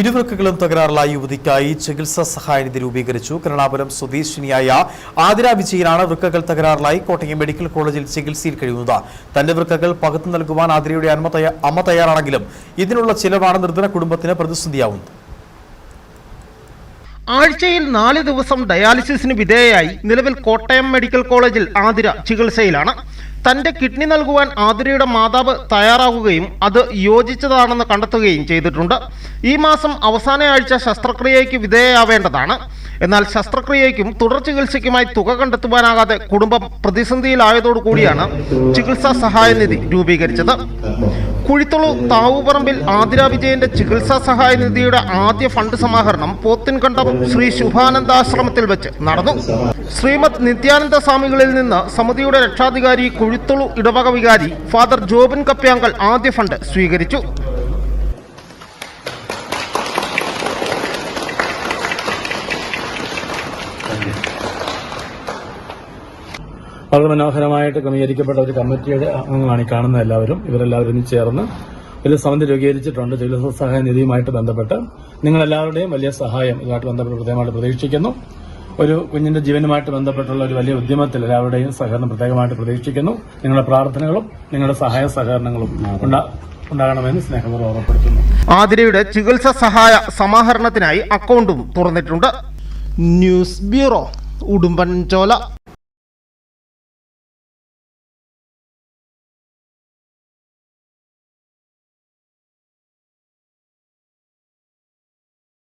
ഇരുവൃക്കകളും തകരാറിലായ യുവതിക്കായി ചികിത്സാ സഹായനിധി രൂപീകരിച്ചു. കരുണാപുരം സ്വദേശിനിയായ ആതിര വിജയനാണ് വൃക്കകൾ തകരാറിലായി കോട്ടയം മെഡിക്കൽ കോളേജിൽ ചികിത്സയിൽ കഴിയുന്നത്. തന്റെ വൃക്കകൾ പകർത്തു നൽകുവാൻ ആതിരയുടെ അമ്മ തയ്യാറാണെങ്കിലും ഇതിനുള്ള ചിലവാണ് നിർധന കുടുംബത്തിന് പ്രതിസന്ധിയാവുന്നത്. ആഴ്ചയിൽ നാല് ദിവസം ഡയാലിസിസിന് വിധേയയായി നിലവിൽ കോട്ടയം മെഡിക്കൽ കോളേജിൽ ആതിര ചികിത്സയിലാണ്. തന്റെ കിഡ്നി നൽകുവാൻ ആതിരയുടെ മാതാവ് തയ്യാറാവുകയും അത് യോജിച്ചതാണെന്ന് കണ്ടെത്തുകയും ചെയ്തിട്ടുണ്ട്. ഈ മാസം അവസാന ആഴ്ച ശസ്ത്രക്രിയയ്ക്ക് വിധേയയാവേണ്ടതാണ്. എന്നാൽ ശസ്ത്രക്രിയയ്ക്കും തുടർ ചികിത്സയ്ക്കുമായി തുക കണ്ടെത്തുവാനാകാതെ കുടുംബം പ്രതിസന്ധിയിലായതോടുകൂടിയാണ് ചികിത്സാ സഹായനിധി രൂപീകരിച്ചത്. കുഴിത്തുളു താവുപറമ്പിൽ ആതിര വിജയന്റെ ചികിത്സാ സഹായ നിധിയുടെ ആദ്യ ഫണ്ട് സമാഹരണം പോത്തിൻകണ്ടം ശ്രീ ശുഭാനന്ദാശ്രമത്തിൽ വെച്ച് നടന്നു. ശ്രീമത് നിത്യാനന്ദ സ്വാമികളിൽ നിന്ന് സമിതിയുടെ രക്ഷാധികാരി കുഴിത്തുളു ഇടവക വികാരി ഫാദർ ജോബിൻ കപ്പ്യാങ്കൽ ആദ്യ ഫണ്ട് സ്വീകരിച്ചു. വളരെ മനോഹരമായിട്ട് ക്രമീകരിക്കപ്പെട്ട ഒരു കമ്മിറ്റിയുടെ അംഗങ്ങളാണ് ഈ കാണുന്ന എല്ലാവരും. ഇവരെല്ലാവരും ചേർന്ന് വലിയ സമിതി രൂപീകരിച്ചിട്ടുണ്ട്. ചികിത്സാ സഹായ നിധിയുമായിട്ട് ബന്ധപ്പെട്ട് നിങ്ങളെല്ലാവരുടെയും വലിയ സഹായം ഇതുമായിട്ട് ബന്ധപ്പെട്ട് പ്രത്യേകമായിട്ട് പ്രതീക്ഷിക്കുന്നു. ഒരു കുഞ്ഞിന്റെ ജീവനുമായിട്ട് ബന്ധപ്പെട്ടുള്ള ഒരു വലിയ ഉദ്യമത്തിൽ എല്ലാവരുടെയും സഹകരണം പ്രത്യേകമായിട്ട് പ്രതീക്ഷിക്കുന്നു. നിങ്ങളുടെ പ്രാർത്ഥനകളും നിങ്ങളുടെ സഹായ സഹകരണങ്ങളും ഉണ്ടാ- ഉണ്ടാകണമെന്ന് സ്നേഹപൂർവം ഓർമ്മപ്പെടുത്തുന്നു. ആതിരയുടെ ചികിത്സ സഹായ സമാഹരണത്തിനായി അക്കൗണ്ടും തുറന്നിട്ടുണ്ട്. News bureau Udumbanchola.